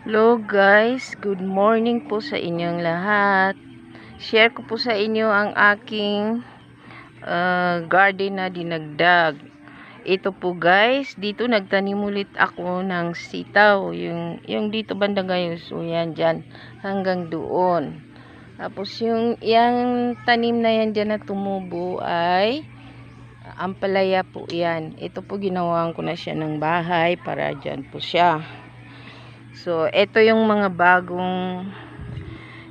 Hello guys, good morning po sa inyong lahat. Share ko po sa inyo ang aking uh, garden na dinagdag. Ito po guys, dito nagtanim ulit ako ng sitaw. Yung, yung dito banda guys, so yan dyan, hanggang doon. Tapos yung, yung tanim na yan dyan na tumubo ay ampalaya po yan. Ito po ginawa ko na siya ng bahay para dyan po siya. So, ito yung mga bagong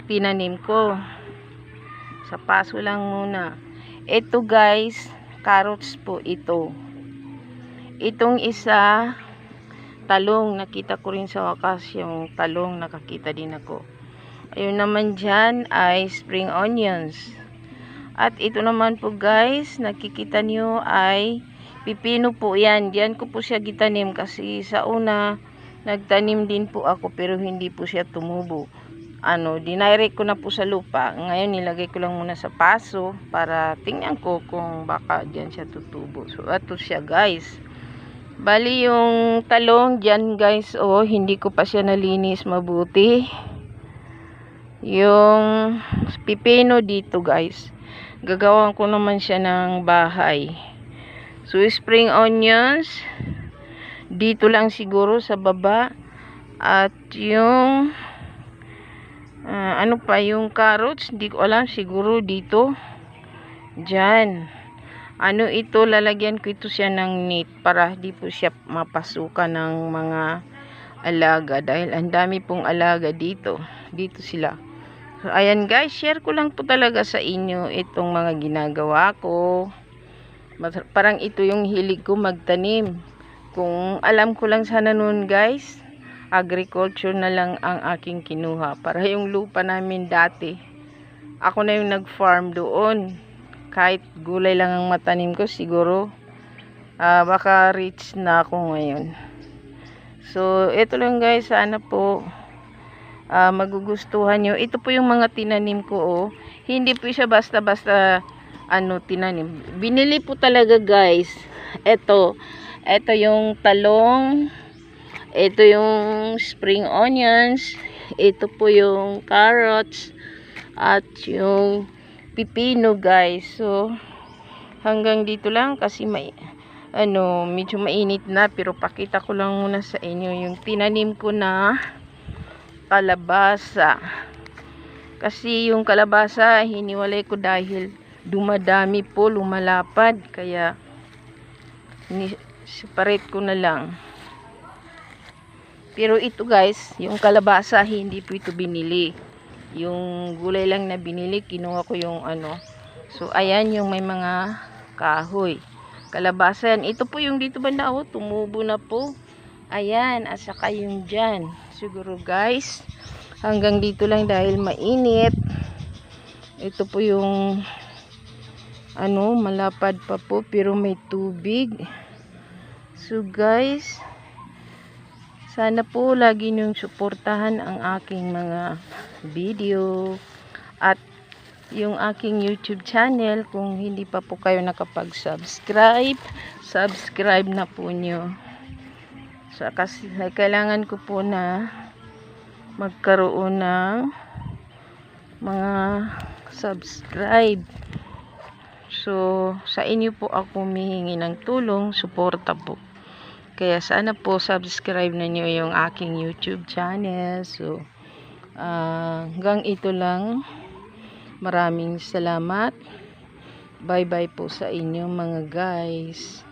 tinanim ko. Sa paso lang muna. Ito guys, carrots po ito. Itong isa, talong. Nakita ko rin sa wakas yung talong. Nakakita din ako. Ayun naman dyan ay spring onions. At ito naman po guys, nakikita nyo ay pipino po yan. Diyan ko po siya gitanim kasi sa una, Nagtanim din po ako pero hindi po siya tumubo. Ano, dinirect ko na po sa lupa. Ngayon nilagay ko lang muna sa paso para tingnan ko kung baka diyan siya tutubo. So, ato siya guys. Bali yung talong diyan guys, oh, hindi ko pa siya nalinis mabuti. Yung pipino dito guys. Gagawan ko naman siya ng bahay. So, spring onions, dito lang siguro sa baba. At yung uh, ano pa yung carrots? Hindi ko alam. Siguro dito. Dyan ano ito? Lalagyan ko ito siya ng net para di po siya mapasukan ng mga alaga. Dahil ang dami pong alaga dito. Dito sila. So ayan guys. Share ko lang po talaga sa inyo itong mga ginagawa ko. Parang ito yung hilig ko magtanim kung alam ko lang sana noon guys, agriculture na lang ang aking kinuha. Para yung lupa namin dati, ako na yung nag-farm doon. Kahit gulay lang ang matanim ko, siguro uh, baka rich na ako ngayon. So, ito lang guys, sana po uh, magugustuhan nyo. Ito po yung mga tinanim ko, oh. Hindi po siya basta-basta ano tinanim. Binili po talaga guys. Ito, ito yung talong. Ito yung spring onions. Ito po yung carrots. At yung pipino guys. So, hanggang dito lang kasi may ano, medyo mainit na pero pakita ko lang muna sa inyo yung tinanim ko na kalabasa. Kasi yung kalabasa hiniwalay ko dahil dumadami po, lumalapad. Kaya separate ko na lang. Pero ito guys yung kalabasa hindi po ito binili. Yung gulay lang na binili kinuha ko yung ano. So ayan yung may mga kahoy. Kalabasa yan. Ito po yung dito banda oh tumubo na po. Ayan at saka yung dyan. Siguro guys hanggang dito lang dahil mainit. Ito po yung ano malapad pa po pero may tubig So guys, sana po lagi niyong suportahan ang aking mga video at yung aking YouTube channel kung hindi pa po kayo nakapag-subscribe, subscribe na po niyo. So kasi kailangan ko po na magkaroon ng mga subscribe. So, sa inyo po ako humihingi ng tulong, suporta po. Kaya sana po subscribe na nyo yung aking YouTube channel. So, uh, hanggang ito lang. Maraming salamat. Bye-bye po sa inyo mga guys.